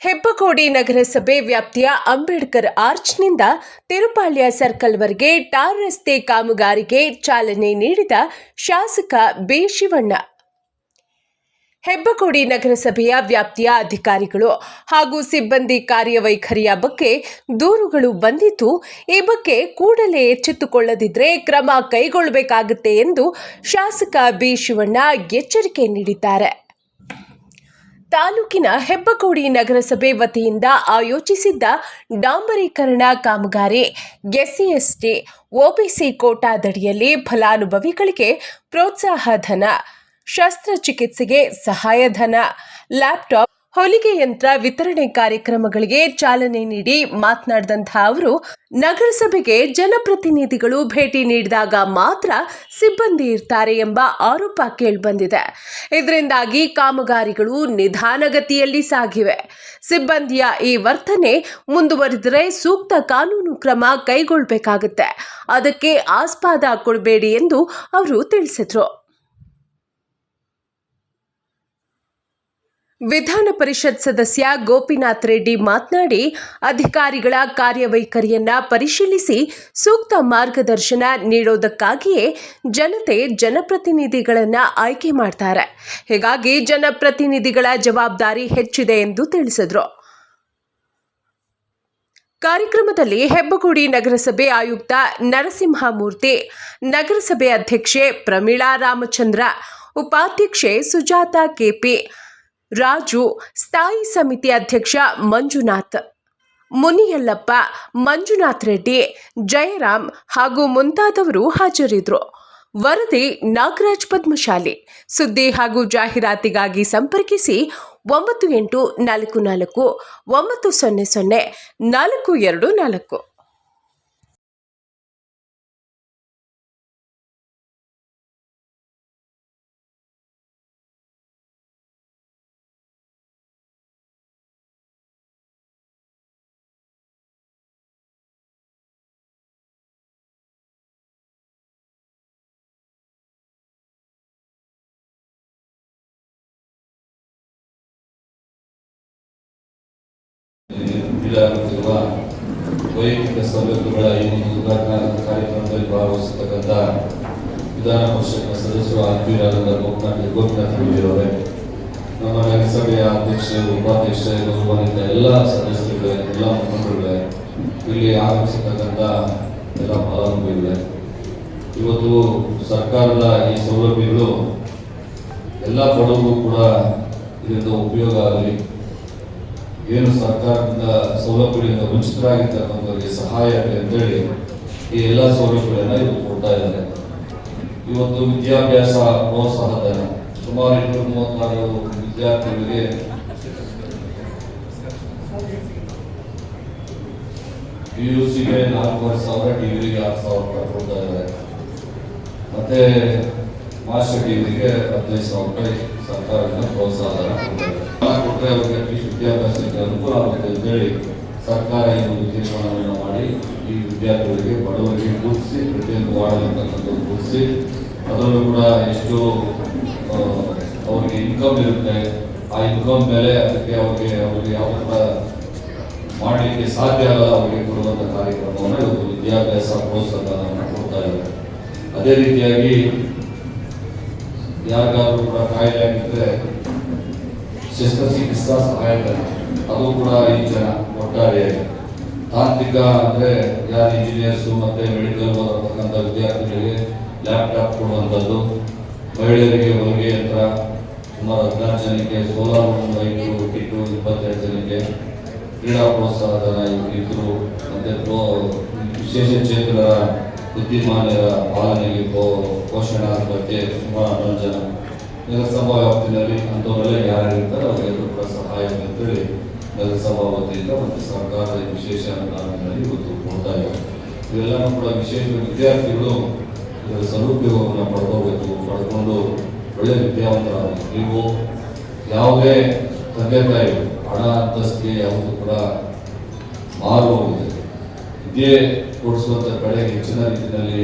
ಹೆಬ್ಬಗೋಡಿ ನಗರಸಭೆ ವ್ಯಾಪ್ತಿಯ ಅಂಬೇಡ್ಕರ್ ಆರ್ಚ್ನಿಂದ ತಿರುಪಾಳ್ಯ ಸರ್ಕಲ್ವರೆಗೆ ಟಾರ್ ರಸ್ತೆ ಕಾಮಗಾರಿಗೆ ಚಾಲನೆ ನೀಡಿದ ಶಾಸಕ ಬಿ ಶಿವಣ್ಣ ಹೆಬ್ಬಗೋಡಿ ನಗರಸಭೆಯ ವ್ಯಾಪ್ತಿಯ ಅಧಿಕಾರಿಗಳು ಹಾಗೂ ಸಿಬ್ಬಂದಿ ಕಾರ್ಯವೈಖರಿಯ ಬಗ್ಗೆ ದೂರುಗಳು ಬಂದಿದ್ದು, ಈ ಬಗ್ಗೆ ಕೂಡಲೇ ಎಚ್ಚೆತ್ತುಕೊಳ್ಳದಿದ್ದರೆ ಕ್ರಮ ಕೈಗೊಳ್ಳಬೇಕಾಗುತ್ತೆ ಎಂದು ಶಾಸಕ ಬಿ ಶಿವಣ್ಣ ಎಚ್ಚರಿಕೆ ನೀಡಿದ್ದಾರೆ. ತಾಲೂಕಿನ ಹೆಬ್ಬಗೋಡಿ ನಗರಸಭೆ ವತಿಯಿಂದ ಆಯೋಜಿಸಿದ್ದ ಡಾಂಬರೀಕರಣ ಕಾಮಗಾರಿ, ಎಸ್ಸಿಎಸ್ಟಿ, ಒಬಿಸಿ ಕೋಟಾದಡಿಯಲ್ಲಿ ಫಲಾನುಭವಿಗಳಿಗೆ ಪ್ರೋತ್ಸಾಹ ಧನ, ಶಸ್ತ್ರಚಿಕಿತ್ಸೆಗೆ ಸಹಾಯಧನ ಲ್ಯಾಪ್ಟಾಪ್ ಹೊಲಿಗೆ ಯಂತ್ರ ವಿತರಣೆ ಕಾರ್ಯಕ್ರಮಗಳಿಗೆ ಚಾಲನೆ ನೀಡಿ ಮಾತನಾಡಿದಂತಹ ಅವರು, ನಗರಸಭೆಗೆ ಜನಪ್ರತಿನಿಧಿಗಳು ಭೇಟಿ ನೀಡಿದಾಗ ಮಾತ್ರ ಸಿಬ್ಬಂದಿ ಇರ್ತಾರೆ ಎಂಬ ಆರೋಪ ಕೇಳಿಬಂದಿದೆ. ಇದರಿಂದಾಗಿ ಕಾಮಗಾರಿಗಳು ನಿಧಾನಗತಿಯಲ್ಲಿ ಸಾಗಿವೆ. ಸಿಬ್ಬಂದಿಯ ಈ ವರ್ತನೆ ಮುಂದುವರಿದರೆ ಸೂಕ್ತ ಕಾನೂನು ಕ್ರಮ ಕೈಗೊಳ್ಳಬೇಕಾಗುತ್ತೆ. ಅದಕ್ಕೆ ಆಸ್ಪಾದ ಕೊಡಬೇಡಿ ಎಂದು ಅವರು ತಿಳಿಸಿದರು. ವಿಧಾನ ಪರಿಷತ್ ಸದಸ್ಯ ಗೋಪಿನಾಥ್ ರೆಡ್ಡಿ ಮಾತನಾಡಿ, ಅಧಿಕಾರಿಗಳ ಕಾರ್ಯವೈಖರಿಯನ್ನ ಪರಿಶೀಲಿಸಿ ಸೂಕ್ತ ಮಾರ್ಗದರ್ಶನ ನೀಡೋದಕ್ಕಾಗಿಯೇ ಜನತೆ ಜನಪ್ರತಿನಿಧಿಗಳನ್ನ ಆಯ್ಕೆ ಮಾಡ್ತಾರೆ. ಹೀಗಾಗಿ ಜನಪ್ರತಿನಿಧಿಗಳ ಜವಾಬ್ದಾರಿ ಹೆಚ್ಚಿದೆ ಎಂದು ತಿಳಿಸಿದರು. ಕಾರ್ಯಕ್ರಮದಲ್ಲಿ ಹೆಬ್ಬಗೋಡಿ ನಗರಸಭೆ ಆಯುಕ್ತ ನರಸಿಂಹಮೂರ್ತಿ, ನಗರಸಭೆ ಅಧ್ಯಕ್ಷೆ ಪ್ರಮೀಳಾ ರಾಮಚಂದ್ರ, ಉಪಾಧ್ಯಕ್ಷೆ ಸುಜಾತ ಕೆಪಿ ರಾಜು ಸ್ಥಾಯಿ ಸಮಿತಿ ಅಧ್ಯಕ್ಷ ಮಂಜುನಾಥ್, ಮುನಿಯಲ್ಲಪ್ಪ, ಮಂಜುನಾಥ್ ರೆಡ್ಡಿ, ಜಯರಾಮ್ ಹಾಗೂ ಮುಂತಾದವರು ಹಾಜರಿದ್ದರು. ವರದಿ ನಾಗರಾಜ್ ಪದ್ಮಶಾಲಿ. ಸುದ್ದಿ ಹಾಗೂ ಜಾಹೀರಾತಿಗಾಗಿ ಸಂಪರ್ಕಿಸಿ ಒಂಬತ್ತು ಎಂಟು ನಾಲ್ಕು ನಾಲ್ಕು, ಒಂಬತ್ತು ಸೊನ್ನೆ ಸೊನ್ನೆ ನಾಲ್ಕು ಎರಡು ನಾಲ್ಕು. ನೀಡಲಾಗುತ್ತಿರುವ ವೈಯಕ್ತಿಕ ಸವಲತ್ತುಗಳ ಈ ಒಂದು ಉದ್ಘಾಟನಾ ಕಾರ್ಯಕ್ರಮದಲ್ಲಿ ಭಾಗವಹಿಸತಕ್ಕಂಥ ವಿಧಾನ ಪರಿಷತ್ನ ಸದಸ್ಯರು ಆತ್ಮೀಯರಾದ ಗೋಪಿನಾಥ್ ಗೋಪಿನಾಥ್ ಅವರೇ ನಮ್ಮ ನಗರಸಭೆಯ ಅಧ್ಯಕ್ಷರು, ಉಪಾಧ್ಯಕ್ಷರು ಬಂದಿದ್ದ ಎಲ್ಲ ಸದಸ್ಯರುಗಳೇ, ಎಲ್ಲ ಮುಖಂಡರುಗಳೇ, ಇಲ್ಲಿ ಆಗಮಿಸತಕ್ಕಂಥ ಎಲ್ಲ ಫಲಾನುಭವಿಗಳೇ, ಇವತ್ತು ಸರ್ಕಾರದ ಈ ಸೌಲಭ್ಯಗಳು ಎಲ್ಲ ಬಡವರಿಗೂ ಕೂಡ ಇದರಿಂದ ಉಪಯೋಗ ಆಗಲಿ. ಏನು ಸರ್ಕಾರದಿಂದ ಸೌಲಭ್ಯಗಳಿಂದ ವಂಚಿತರಾಗಿರ್ತಕ್ಕಂಥವರಿಗೆ ಸಹಾಯ ಆಗಲಿ ಅಂತೇಳಿ ಈ ಎಲ್ಲ ಸೌಲಭ್ಯಗಳನ್ನ ಇವರು ಕೊಡ್ತಾ ಇದ್ದಾರೆ. ಇವತ್ತು ವಿದ್ಯಾಭ್ಯಾಸ ಪ್ರೋತ್ಸಾಹ ಧನ ಸುಮಾರು ಎಂಟು ಮೂವತ್ತಾರು ವಿದ್ಯಾರ್ಥಿಗಳಿಗೆ ಪಿ ಯು ಸಿಗೆ ನಾಲ್ಕೂವರೆ ಸಾವಿರ, ಡಿಗ್ರಿಗೆ ಆರು ಸಾವಿರ ರೂಪಾಯಿ ಕೊಡ್ತಾ ಇದ್ದಾರೆ. ಮತ್ತೆ ಮಾಸ್ಟರ್ ಡಿಗ್ರಿಗೆ ಹದಿನೈದು ಸಾವಿರ ರೂಪಾಯಿ ಸರ್ಕಾರದಿಂದ ಪ್ರೋತ್ಸಾಹ ಧನ ಕೊಡ್ತಾ ಇದೆ ಅವ್ರಿಗೆ ಅಟ್ಲೀಸ್ಟ್ ವಿದ್ಯಾಭ್ಯಾಸಕ್ಕೆ ಅನುಕೂಲ ಆಗುತ್ತೆ ಅಂತೇಳಿ ಸರ್ಕಾರ ಈ ತೀರ್ಮಾನವನ್ನು ಮಾಡಿ ಈ ವಿದ್ಯಾರ್ಥಿಗಳಿಗೆ ಬಡವರಿಗೆ ಗುರುತಿಸಿ ಪ್ರತಿಯೊಂದು ವಾರ್ಡಲ್ಲಿರ್ತಕ್ಕಂಥದ್ದು ಗುರುತಿಸಿ ಅದರಲ್ಲೂ ಕೂಡ ಎಷ್ಟು ಅವರಿಗೆ ಇನ್ಕಮ್ ಇರುತ್ತೆ ಆ ಇನ್ಕಮ್ ಮೇಲೆ ಅದಕ್ಕೆ ಅವ್ರಿಗೆ ಅವ್ರಿಗೆ ಯಾವ ಥರ ಮಾಡಲಿಕ್ಕೆ ಸಾಧ್ಯ ಅಲ್ಲ ಅವರಿಗೆ ಕೊಡುವಂಥ ಕಾರ್ಯಕ್ರಮವನ್ನು ಇವತ್ತು ವಿದ್ಯಾಭ್ಯಾಸ ಪ್ರೋತ್ಸಾಹವನ್ನು ಕೊಡ್ತಾ ಇದ್ದಾರೆ ಅದೇ ರೀತಿಯಾಗಿ ಯಾರಿಗಾದ್ರೂ ಕೂಡ ಕಾಯಿಲೆ ಆಗಿದ್ರೆ ಶಸ್ತ್ರಚಿಕಿತ್ಸಾ ಸಹಾಯಕ ಅದು ಕೂಡ ಈ ಜನ ಒಟ್ಟಾರೆಯಾಗಿ. ತಾಂತ್ರಿಕ ಅಂದ್ರೆ ಯಾರು ಇಂಜಿನಿಯರ್ಸ್ ಮತ್ತೆ ಮೆಡಿಕಲ್ ಓದತಕ್ಕಂಥ ವಿದ್ಯಾರ್ಥಿಗಳಿಗೆ ಲ್ಯಾಪ್ಟಾಪ್ ಕೊಡುವಂಥದ್ದು, ಮಹಿಳೆಯರಿಗೆ ಹೊಲಿಗೆ ಯಂತ್ರ, ಸುಮಾರು ಹದಿನಾರು ಜನಕ್ಕೆ ಸೋಲಾರ್ ಒಂದು ಐದು ಕಿಟ್ಟು ಇಪ್ಪತ್ತೆರಡು ಜನಕ್ಕೆ ಕ್ರೀಡಾ ಪ್ರೋತ್ಸಾಹ ಧನ ಇದ್ರು, ಮತ್ತೆ ಪ್ರೋ- ವಿಶೇಷ ಕ್ಷೇತ್ರದ ಬುದ್ಧಿಮಾನ್ಯರ ಪಾಲನೆಗೆ ಪೋಷಣ ಬಗ್ಗೆ ಸುಮಾರು ಹನ್ನೊಂದು ಜನ ನಗರಸಭಾ ವ್ಯಾಪ್ತಿನಲ್ಲಿ ಅಂಥವರೆಲ್ಲ ಯಾರಿರ್ತಾರೆ ಅವರಿಗೆ ಅವರಿಗೆಲ್ಲರೂ ಕೂಡ ಸಹಾಯ ಅಂತೇಳಿ ನಗರಸಭಾ ವತಿಯಿಂದ ಮತ್ತು ಸರ್ಕಾರದ ವಿಶೇಷ ಅನುದಾನಗಳಲ್ಲಿ ಇವತ್ತು ಕೊಡ್ತಾ ಇದ್ದಾರೆ. ಇವೆಲ್ಲನೂ ಕೂಡ ವಿಶೇಷ ವಿದ್ಯಾರ್ಥಿಗಳು ಇದರ ಸದುಪಯೋಗವನ್ನು ಪಡ್ಕೋಬೇಕು, ಪಡ್ಕೊಂಡು ಒಳ್ಳೆ ವಿದ್ಯಾವಂತರಾಗಬೇಕು. ನೀವು ಯಾವುದೇ ತಂದೆ ತಾಯಿ ಹಣ ಅಂತಸ್ತಿಗೆ ಯಾವುದು ಕೂಡ ಮಾರುವುದಿಲ್ಲ ವಿದ್ಯೆ ಕೊಡಿಸುವಂಥ ಕಡೆ ಹೆಚ್ಚಿನ ರೀತಿಯಲ್ಲಿ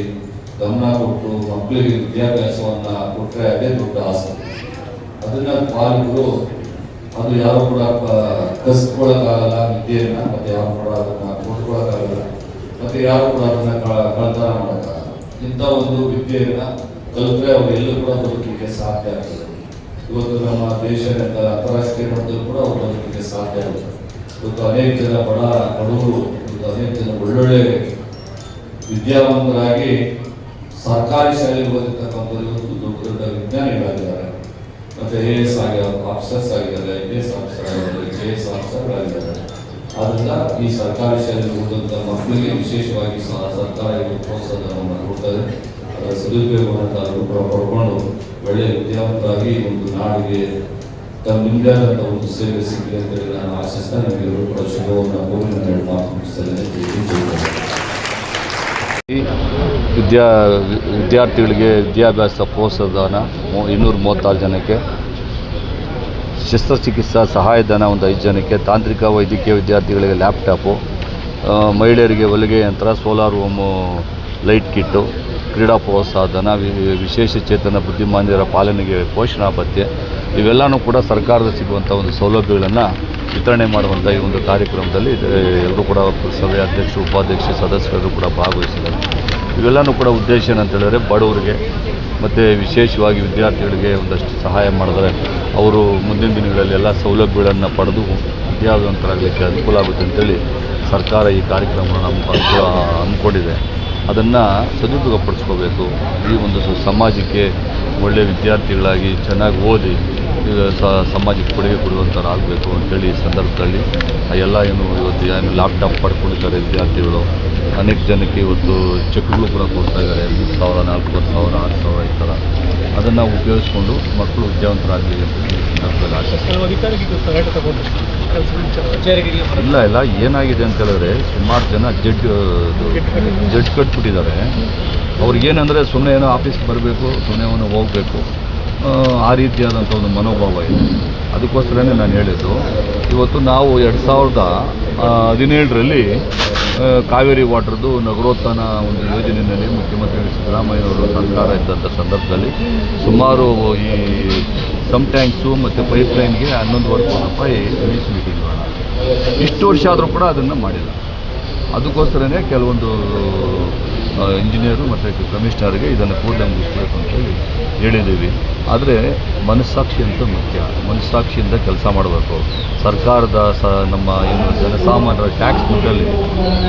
ಗಮನ ಕೊಟ್ಟು ಮಕ್ಕಳಿಗೆ ವಿದ್ಯಾಭ್ಯಾಸವನ್ನ ಕೊಟ್ಟರೆ ಅದೇ ದೊಡ್ಡ ಆಸೆ. ಅದನ್ನ ಪಾಲಕರು ಅದು ಯಾರು ಕೂಡ ಕಸ್ಕೊಳ್ಳೋಕ್ಕಾಗಲ್ಲ, ವಿದ್ಯೆಯನ್ನ, ಮತ್ತೆ ಯಾರು ಕೂಡ ಅದನ್ನ ಕೊಟ್ಕೊಳ್ಳೋಕ್ಕಾಗಲ್ಲ, ಮತ್ತೆ ಯಾರು ಕೂಡ ಅದನ್ನ ಕಳ್ತನ ಮಾಡೋಕ್ಕಾಗಲ್ಲ. ಇಂಥ ಒಂದು ವಿದ್ಯೆಯನ್ನ ಕಲಿತ್ರೆ ಅವ್ರು ಎಲ್ಲೂ ಕೂಡ ಬದುಕಲಿಕ್ಕೆ ಸಾಧ್ಯ ಆಗ್ತದೆ. ಇವತ್ತು ನಮ್ಮ ದೇಶದಿಂದ ಅಂತಾರಾಷ್ಟ್ರೀಯ ಮಟ್ಟದಲ್ಲಿ ಕೂಡ ಅವ್ರು ಬದುಕಲಿಕ್ಕೆ ಸಾಧ್ಯ ಆಗುತ್ತೆ ಇವತ್ತು ಅನೇಕ ಜನ ಬಡ, ಬಡವರು, ಇವತ್ತು ಅನೇಕ ಜನ ಒಳ್ಳೊಳ್ಳೆ ವಿದ್ಯಾವಂತರಾಗಿ ಸರ್ಕಾರಿ ಶಾಲೆಗೆ ಓದಿರ್ತಕ್ಕಂಥವ್ರು ಇವತ್ತು ದೊಡ್ಡ ದೊಡ್ಡ ವಿಜ್ಞಾನಿಗಳಾಗಿದ್ದಾರೆ. ಮತ್ತೆ ಎ ಎಸ್ ಆಗಿ ಆಫೀಸರ್ಸ್ ಆಗಿದ್ದಾರೆ ಐ ಎಸ್ ಆಫೀಸರ್ ಆಗಿದ್ದಾರೆ ಕೆ ಎಸ್ ಆಫೀಸರ್ಗಳಾಗಿದ್ದಾರೆ ಆದ್ದರಿಂದ ಈ ಸರ್ಕಾರಿ ಶಾಲೆಯಲ್ಲಿ ಓದುವಂಥ ಮಕ್ಕಳಿಗೆ ವಿಶೇಷವಾಗಿ ಸಹ ಸರ್ಕಾರ ಇವರು ಪ್ರೋತ್ಸಾಹವನ್ನು ಕೊಡ್ತಾರೆ ಅದರ ಸದುಪಯೋಗವನ್ನು ಕೂಡ ಪಡ್ಕೊಂಡು ಒಳ್ಳೆಯ ವಿದ್ಯಾವಂತರಾಗಿ ಒಂದು ನಾಡಿಗೆ ತಮ್ಮ ನಿಮ್ಮದೇ ಒಂದು ಸೇವೆ ಸಿಗಲಿ ಅಂತೇಳಿ ನಾನು ಆಶಿಸ್ತಾ ನಿಮಗೆಲ್ಲರೂ ಕೂಡ ಶುಭವನ್ನು ಕೋರಿ ವಿದ್ಯಾ, ವಿದ್ಯಾರ್ಥಿಗಳಿಗೆ ವಿದ್ಯಾಭ್ಯಾಸ ಪ್ರೋತ್ಸಾಹಧನ ಇನ್ನೂರ ಮೂವತ್ತಾರು ಜನಕ್ಕೆ. ಶಸ್ತ್ರಚಿಕಿತ್ಸಾ ಸಹಾಯಧನ ಒಂದು ಐದು ಜನಕ್ಕೆ. ತಾಂತ್ರಿಕ ವೈದ್ಯಕೀಯ ವಿದ್ಯಾರ್ಥಿಗಳಿಗೆ ಲ್ಯಾಪ್ಟಾಪು ಮಹಿಳೆಯರಿಗೆ ಹೊಲಿಗೆ ಯಂತ್ರ, ಸೋಲಾರ್ ಹೋಮು ಲೈಟ್ ಕಿಟ್ಟು, ಕ್ರೀಡಾ ಪ್ರೋತ್ಸಾಹಧನ ವಿಶೇಷ ಚೇತನ, ಬುದ್ಧಿಮಾಂದ್ಯರ ಪಾಲನೆಗೆ ಪೋಷಣಾ ಭತ್ಯೆ ಇವೆಲ್ಲನೂ ಕೂಡ ಸರ್ಕಾರದ ಸಿಗುವಂಥ ಒಂದು ಸೌಲಭ್ಯಗಳನ್ನು ವಿತರಣೆ ಮಾಡುವಂಥ ಈ ಒಂದು ಕಾರ್ಯಕ್ರಮದಲ್ಲಿ ಎಲ್ಲರೂ ಕೂಡ ಸಭೆಯ ಅಧ್ಯಕ್ಷರು ಉಪಾಧ್ಯಕ್ಷ, ಸದಸ್ಯರು ಕೂಡ ಭಾಗವಹಿಸಿದ್ದಾರೆ. ಇವೆಲ್ಲನೂ ಕೂಡ ಉದ್ದೇಶ ಏನಂತ ಹೇಳಿದ್ರೆ ಬಡವರಿಗೆ ಮತ್ತು ವಿಶೇಷವಾಗಿ ವಿದ್ಯಾರ್ಥಿಗಳಿಗೆ ಒಂದಷ್ಟು ಸಹಾಯ ಮಾಡಿದ್ರೆ ಅವರು ಮುಂದಿನ ದಿನಗಳಲ್ಲಿ ಎಲ್ಲ ಸೌಲಭ್ಯಗಳನ್ನು ಪಡೆದು ವಿದ್ಯಾವಂತರಾಗಲಿಕ್ಕೆ ಅನುಕೂಲ ಆಗುತ್ತೆ ಅಂತೇಳಿ ಸರ್ಕಾರ ಈ ಕಾರ್ಯಕ್ರಮವನ್ನು ಅನುಕೂಲ ಹಮ್ಮಿಕೊಂಡಿದೆ. ಅದನ್ನು ಸದುಪಯೋಗಪಡಿಸ್ಕೋಬೇಕು. ಈ ಒಂದು ಸಮಾಜಕ್ಕೆ ಒಳ್ಳೆಯ ವಿದ್ಯಾರ್ಥಿಗಳಾಗಿ ಚೆನ್ನಾಗಿ ಓದಿ ಸಮಾಜಕ್ಕೆ ಕೊಡುಗೆ ಕೊಡುವಂಥವ್ರು ಆಗಬೇಕು ಅಂತೇಳಿ ಈ ಸಂದರ್ಭದಲ್ಲಿ ಆ ಎಲ್ಲ ಏನು ಇವತ್ತು ಏನು ಲ್ಯಾಪ್ಟಾಪ್ ಪಡ್ಕೊಂಡಿದ್ದಾರೆ ವಿದ್ಯಾರ್ಥಿಗಳು ಅನೇಕ ಜನಕ್ಕೆ ಇವತ್ತು ಚೆಕ್ಗಳು ಕೂಡ ಕೊಡ್ತಾ ಇದ್ದಾರೆ ಮೂರು ಸಾವಿರ ನಾಲ್ಕೂವರೆ ಸಾವಿರ ಆರು ಸಾವಿರ ಈ ಥರ. ಅದನ್ನು ಉಪಯೋಗಿಸ್ಕೊಂಡು ಮಕ್ಕಳು ವಿದ್ಯಾವಂತರಾಗಲಿ ಅಂತ ಇಲ್ಲ ಇಲ್ಲ ಏನಾಗಿದೆ ಅಂತ ಹೇಳಿದ್ರೆ ಸುಮಾರು ಜನ ಜಡ್ ಜಡ್ ಕಟ್ಬಿಟ್ಟಿದ್ದಾರೆ. ಅವ್ರಿಗೇನಂದರೆ ಸುಮ್ಮನೆ ಏನೋ ಆಫೀಸ್ಗೆ ಬರಬೇಕು ಸುಮ್ಮನೆ ಏನೋ ಹೋಗಬೇಕು. ಆ ರೀತಿಯಾದಂಥ ಒಂದು ಮನೋಭಾವ ಇದೆ. ಅದಕ್ಕೋಸ್ಕರನೇ ನಾನು ಹೇಳಿದ್ದು, ಇವತ್ತು ನಾವು ಎರಡು ಸಾವಿರದ ಹದಿನೇಳರಲ್ಲಿ ಕಾವೇರಿ ವಾಟರ್ದು ನಗರೋತ್ಥಾನ ಒಂದು ಯೋಜನೆಯಲ್ಲಿ ಮುಖ್ಯಮಂತ್ರಿ ಸಿದ್ದರಾಮಯ್ಯವರು ಸರ್ಕಾರ ಇದ್ದಂಥ ಸಂದರ್ಭದಲ್ಲಿ ಸುಮಾರು ಈ ಸಮ್ ಟ್ಯಾಂಕ್ಸು ಮತ್ತು ಪೈಪ್ಲೈನ್ಗೆ ಹನ್ನೊಂದುವರೆ ಕೋಟಿ ರೂಪಾಯಿ ಮೀಸಲಿಟ್ಟಿದ್ವಿ ಇಷ್ಟು ವರ್ಷ ಆದರೂ ಕೂಡ ಅದನ್ನು ಮಾಡಿಲ್ಲ. ಅದಕ್ಕೋಸ್ಕರನೇ ಕೆಲವೊಂದು ಇಂಜಿನಿಯರು ಮತ್ತು ಕಮಿಷನರ್ಗೆ ಇದನ್ನು ಕೂಡಲೇ ಮುಗಿಸ್ಬೇಕು ಅಂತೇಳಿ ಹೇಳಿದ್ದೀವಿ. ಆದರೆ ಮನಸ್ಸಾಕ್ಷಿ ಅಂತ ಮುಖ್ಯ. ಮನಸ್ಸಾಕ್ಷಿಯಿಂದ ಕೆಲಸ ಮಾಡಬೇಕು. ಸರ್ಕಾರದ ಸ ನಮ್ಮ ಏನು ಜನಸಾಮಾನ್ಯರ ಟ್ಯಾಕ್ಸ್ ದುಡ್ಡಲ್ಲಿ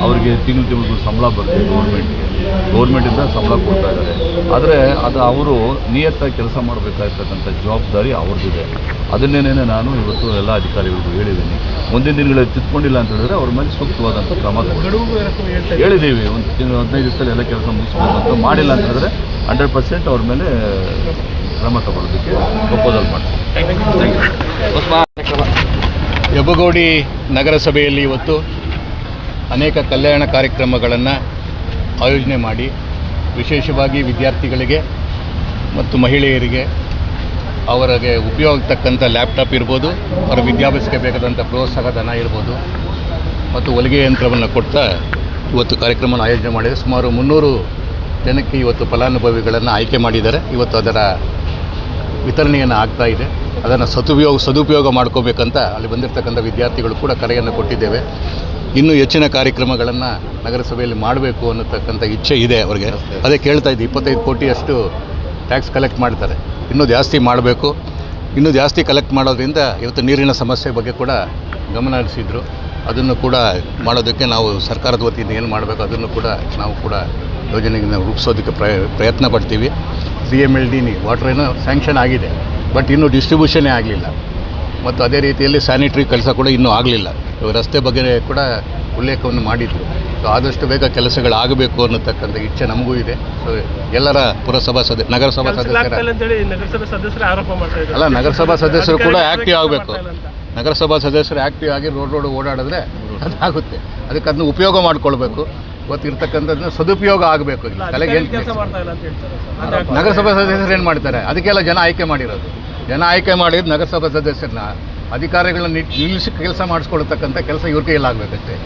ಅವರಿಗೆ ತಿಂಗಳು ತಿಂಗಳು ಸಂಬಳ ಬರ್ತದೆ ಗೌರ್ಮೆಂಟ್ಗೆ ಗೌರ್ಮೆಂಟಿಂದ ಸಂಬಳ ಕೊಡ್ತಾ ಇದ್ದಾರೆ. ಆದರೆ ಅದು ಅವರು ನಿಯತ್ತಾಗಿ ಕೆಲಸ ಮಾಡಬೇಕಾಗಿರ್ತಕ್ಕಂಥ ಜವಾಬ್ದಾರಿ ಅವ್ರದ್ದಿದೆ. ಅದನ್ನೇನೇ ನಾನು ಇವತ್ತು ಎಲ್ಲ ಅಧಿಕಾರಿಗಳಿಗೂ ಹೇಳಿದ್ದೀನಿ. ಮುಂದಿನ ದಿನಗಳಲ್ಲಿ ತಿದ್ಕೊಂಡಿಲ್ಲ ಅಂತ ಹೇಳಿದ್ರೆ ಅವ್ರ ಮೇಲೆ ಸೂಕ್ತವಾದಂಥ ಕ್ರಮ. ಹೇಳಿದ್ದೀವಿ, ಒಂದು ತಿಂಗಳು, ಹದಿನೈದು ದಿವಸದಲ್ಲಿ ಎಲ್ಲ ಕೆಲಸ ಮುಗಿಸ್ಬೋದು ಅಂತ ಮಾಡಿಲ್ಲ ಅಂತ ಹೇಳಿದ್ರೆ ಹಂಡ್ರೆಡ್ ಪರ್ಸೆಂಟ್ ಅವ್ರ ಮೇಲೆ ಕ್ರಮ ತಗೊಳ್ಳೋದಕ್ಕೆ ಪ್ರಪೋಸಲ್ ಮಾಡ್ತೀವಿ ಯಬಗೋಡಿ ನಗರಸಭೆಯಲ್ಲಿ ಇವತ್ತು ಅನೇಕ ಕಲ್ಯಾಣ ಕಾರ್ಯಕ್ರಮಗಳನ್ನು ಆಯೋಜನೆ ಮಾಡಿ ವಿಶೇಷವಾಗಿ ವಿದ್ಯಾರ್ಥಿಗಳಿಗೆ ಮತ್ತು ಮಹಿಳೆಯರಿಗೆ ಅವರಿಗೆ ಉಪಯೋಗತಕ್ಕಂಥ ಲ್ಯಾಪ್ಟಾಪ್ ಇರ್ಬೋದು, ಅವರ ವಿದ್ಯಾಭ್ಯಾಸಕ್ಕೆ ಬೇಕಾದಂಥ ಪ್ರೋತ್ಸಾಹ ಧನ ಇರ್ಬೋದು, ಮತ್ತು ಹೊಲಿಗೆ ಯಂತ್ರವನ್ನು ಕೊಡ್ತಾ ಇವತ್ತು ಕಾರ್ಯಕ್ರಮವನ್ನು ಆಯೋಜನೆ ಮಾಡಿದೆ ಸುಮಾರು ಮುನ್ನೂರು ಜನಕ್ಕೆ ಇವತ್ತು ಫಲಾನುಭವಿಗಳನ್ನು ಆಯ್ಕೆ ಮಾಡಿದ್ದಾರೆ. ಇವತ್ತು ಅದರ ವಿತರಣೆಯನ್ನು ಆಗ್ತಾ ಇದೆ. ಅದನ್ನು ಸದುಪಯೋಗ ಸದುಪಯೋಗ ಮಾಡ್ಕೋಬೇಕಂತ ಅಲ್ಲಿ ಬಂದಿರತಕ್ಕಂಥ ವಿದ್ಯಾರ್ಥಿಗಳು ಕೂಡ ಕರೆಯನ್ನು ಕೊಟ್ಟಿದ್ದೇವೆ. ಇನ್ನೂ ಹೆಚ್ಚಿನ ಕಾರ್ಯಕ್ರಮಗಳನ್ನು ನಗರಸಭೆಯಲ್ಲಿ ಮಾಡಬೇಕು ಅನ್ನತಕ್ಕಂಥ ಇಚ್ಛೆ ಇದೆ ಅವರಿಗೆ. ಅದೇ ಕೇಳ್ತಾ ಇದ್ದೆ ಇಪ್ಪತ್ತೈದು ಕೋಟಿಯಷ್ಟು ಟ್ಯಾಕ್ಸ್ ಕಲೆಕ್ಟ್ ಮಾಡ್ತಾರೆ. ಇನ್ನೂ ಜಾಸ್ತಿ ಮಾಡಬೇಕು. ಇನ್ನೂ ಜಾಸ್ತಿ ಕಲೆಕ್ಟ್ ಮಾಡೋದ್ರಿಂದ ಇವತ್ತು ನೀರಿನ ಸಮಸ್ಯೆ ಬಗ್ಗೆ ಕೂಡ ಗಮನ ಹರಿಸಿದ್ರು. ಅದನ್ನು ಕೂಡ ಮಾಡೋದಕ್ಕೆ ನಾವು ಸರ್ಕಾರದ ವತಿಯಿಂದ ಏನು ಮಾಡಬೇಕು ಅದನ್ನು ಕೂಡ ನಾವು ಕೂಡ ಯೋಜನೆಯನ್ನು ರೂಪಿಸೋದಕ್ಕೆ ಪ್ರಯ ಪ್ರಯತ್ನ ಪಡ್ತೀವಿ. ಸಿ ಎಂ ಎಲ್ ಡಿನಿ ವಾಟರ್ ಏನೋ ಸ್ಯಾಂಕ್ಷನ್ ಆಗಿದೆ ಬಟ್ ಇನ್ನೂ ಡಿಸ್ಟ್ರಿಬ್ಯೂಷನೇ ಆಗಲಿಲ್ಲ. ಮತ್ತು ಅದೇ ರೀತಿಯಲ್ಲಿ ಸ್ಯಾನಿಟ್ರಿ ಕೆಲಸ ಕೂಡ ಇನ್ನೂ ಆಗಲಿಲ್ಲ. ರಸ್ತೆ ಬಗ್ಗೆ ಕೂಡ ಉಲ್ಲೇಖವನ್ನು ಮಾಡಿದ್ರು. ಸೊ ಆದಷ್ಟು ಬೇಗ ಕೆಲಸಗಳಾಗಬೇಕು ಅನ್ನತಕ್ಕಂಥ ಇಚ್ಛೆ ನಮಗೂ ಇದೆ. ಸೊ ಎಲ್ಲರ ಪುರಸಭಾ ಸದ ನಗರಸಭಾ ಸದಸ್ಯರ ಅಲ್ಲ ನಗರಸಭಾ ಸದಸ್ಯರು ಕೂಡ ಆಕ್ಟಿವ್ ಆ್ಯಕ್ಟಿವ್ ಆಗಬೇಕು. ನಗರಸಭಾ ಸದಸ್ಯರು ಆ್ಯಕ್ಟಿವ್ ಆಗಿ ರೋಡ್ ರೋಡ್ ಓಡಾಡಿದ್ರೆ ಅದಾಗುತ್ತೆ. ಅದಕ್ಕೆ ಅದನ್ನ ಉಪಯೋಗ ಮಾಡ್ಕೊಳ್ಬೇಕು. ಇವತ್ತಿರ್ತಕ್ಕಂಥದ್ದನ್ನ ಸದುಪಯೋಗ ಆಗಬೇಕು. ತಲೆಗೆ ಏನು. ನಗರಸಭಾ ಸದಸ್ಯರು ಏನು ಮಾಡ್ತಾರೆ? ಅದಕ್ಕೆಲ್ಲ ಜನ ಆಯ್ಕೆ ಮಾಡಿರೋದು. ಜನ ಆಯ್ಕೆ ಮಾಡಿದ್ದು ನಗರಸಭಾ ಸದಸ್ಯರನ್ನ ಅಧಿಕಾರಿಗಳನ್ನ ನಿಲ್ಲಿಸಿ ಕೆಲಸ ಮಾಡಿಸ್ಕೊಳ್ತಕ್ಕಂಥ ಕೆಲಸ ಇವ್ರ ಕೈಯಲ್ಲಾಗಬೇಕಷ್ಟೇ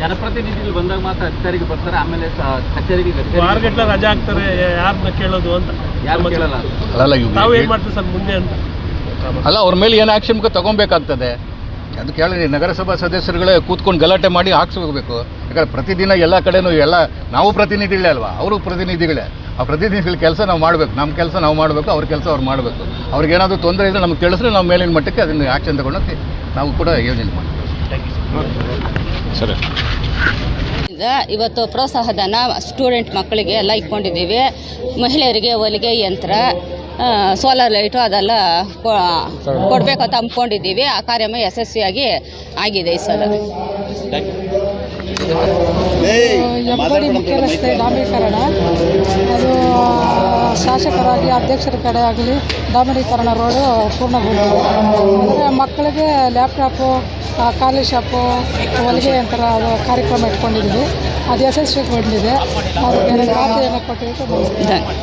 ಜನಪ್ರತಿನಿಧಿಗಳು ಬಂದಾಗ ಮಾತ್ರ ಅಧಿಕಾರಿಗೆ ಬರ್ತಾರೆ ಆಮೇಲೆ ಕಚೇರಿಗೆ ವಾರಗಟ್ಟಲೆ ರಜಾ ಹಾಕ್ತಾರೆ ಯಾರನ್ನ ಕೇಳೋದು ಅಂತ. ಯಾರು. ಕೇಳಲ್ಲ? ಅಲ್ಲಲ್ಲ ಇವ್ರು ನಾವು ಏನು ಮಾಡ್ತೀವಿ ಸರ್ ಮುಂದೆ ಅಂತ? ಅಲ್ಲ ಅವ್ರ ಮೇಲೆ ಏನು ಆ್ಯಕ್ಷನ್ ತಗೊಬೇಕಾಗ್ತದೆ? ಅದು ಕೇಳಿ ನಗರಸಭಾ ಸದಸ್ಯರುಗಳೇ ಕೂತ್ಕೊಂಡು ಗಲಾಟೆ ಮಾಡಿ ಹಾಕ್ಸ್ಕೋಬೇಕು. ಯಾಕಂದ್ರೆ ಪ್ರತಿದಿನ ಎಲ್ಲ ಕಡೆನೂ ಎಲ್ಲ ನಾವು ಪ್ರತಿನಿಧಿಗಳೇ ಅಲ್ವಾ? ಅವರು ಪ್ರತಿನಿಧಿಗಳೇ. ಆ ಪ್ರತಿನಿಧಿಗಳ ಕೆಲಸ ನಾವು ಮಾಡಬೇಕು. ನಮ್ಮ ಕೆಲಸ ನಾವು ಮಾಡಬೇಕು ಅವ್ರ ಕೆಲಸ ಅವ್ರು ಮಾಡಬೇಕು. ಅವ್ರಿಗೇನಾದರೂ ತೊಂದರೆ ಇದ್ದರೆ ನಮ್ಗೆ ತಿಳಿಸ್ರೆ ನಾವು ಮೇಲಿನ ಮಟ್ಟಕ್ಕೆ ಅದನ್ನು ಆ್ಯಕ್ಷನ್ ತಗೊಳಕ್ಕೆ ನಾವು ಕೂಡ ಯೋಜನೆ ಮಾಡ್ತೀವಿ. ಸರಿ. ಈಗ ಇವತ್ತು ಪ್ರೋತ್ಸಾಹಧನ ಸ್ಟೂಡೆಂಟ್ ಮಕ್ಕಳಿಗೆ ಎಲ್ಲ ಇಟ್ಕೊಂಡಿದ್ದೀವಿ. ಮಹಿಳೆಯರಿಗೆ ಹೊಲಿಗೆ ಯಂತ್ರ ಸೋಲಾರ್ ಲೈಟು ಅದೆಲ್ಲ ಕೊಡಬೇಕು ಅಂತ ಅಂದ್ಕೊಂಡಿದ್ದೀವಿ. ಆ ಕಾರ್ಯಕ್ರಮ ಯಶಸ್ವಿಯಾಗಿ ಆಗಿದೆ ಈ ಸಲ. ಹೆಬ್ಬಳ್ಳಿ ಮುಖ್ಯ ರಸ್ತೆ ಡಾಂಬರೀಕರಣ ಅದು ಶಾಸಕರಾಗಿ ಅಧ್ಯಕ್ಷರ ಕಡೆ ಆಗಲಿ ಡಾಂಬರೀಕರಣ ರೋಡು ಪೂರ್ಣಗೊಂಡಿದೆ. ಅಂದರೆ ಮಕ್ಕಳಿಗೆ ಲ್ಯಾಪ್ಟಾಪು ಖಾಲಿ ಶಾಪು ಹೊಲಿಗೆ ಅಂತರ ಅದು ಕಾರ್ಯಕ್ರಮ ಇಟ್ಕೊಂಡಿದ್ದೀವಿ. ಅದು ಯಶಸ್ವಿಗೊಂಡಿದೆ. ಅದಕ್ಕೆ ಖಾತೆಯನ್ನು ಕೊಟ್ಟಿದ್ದು ಧನ್ಯ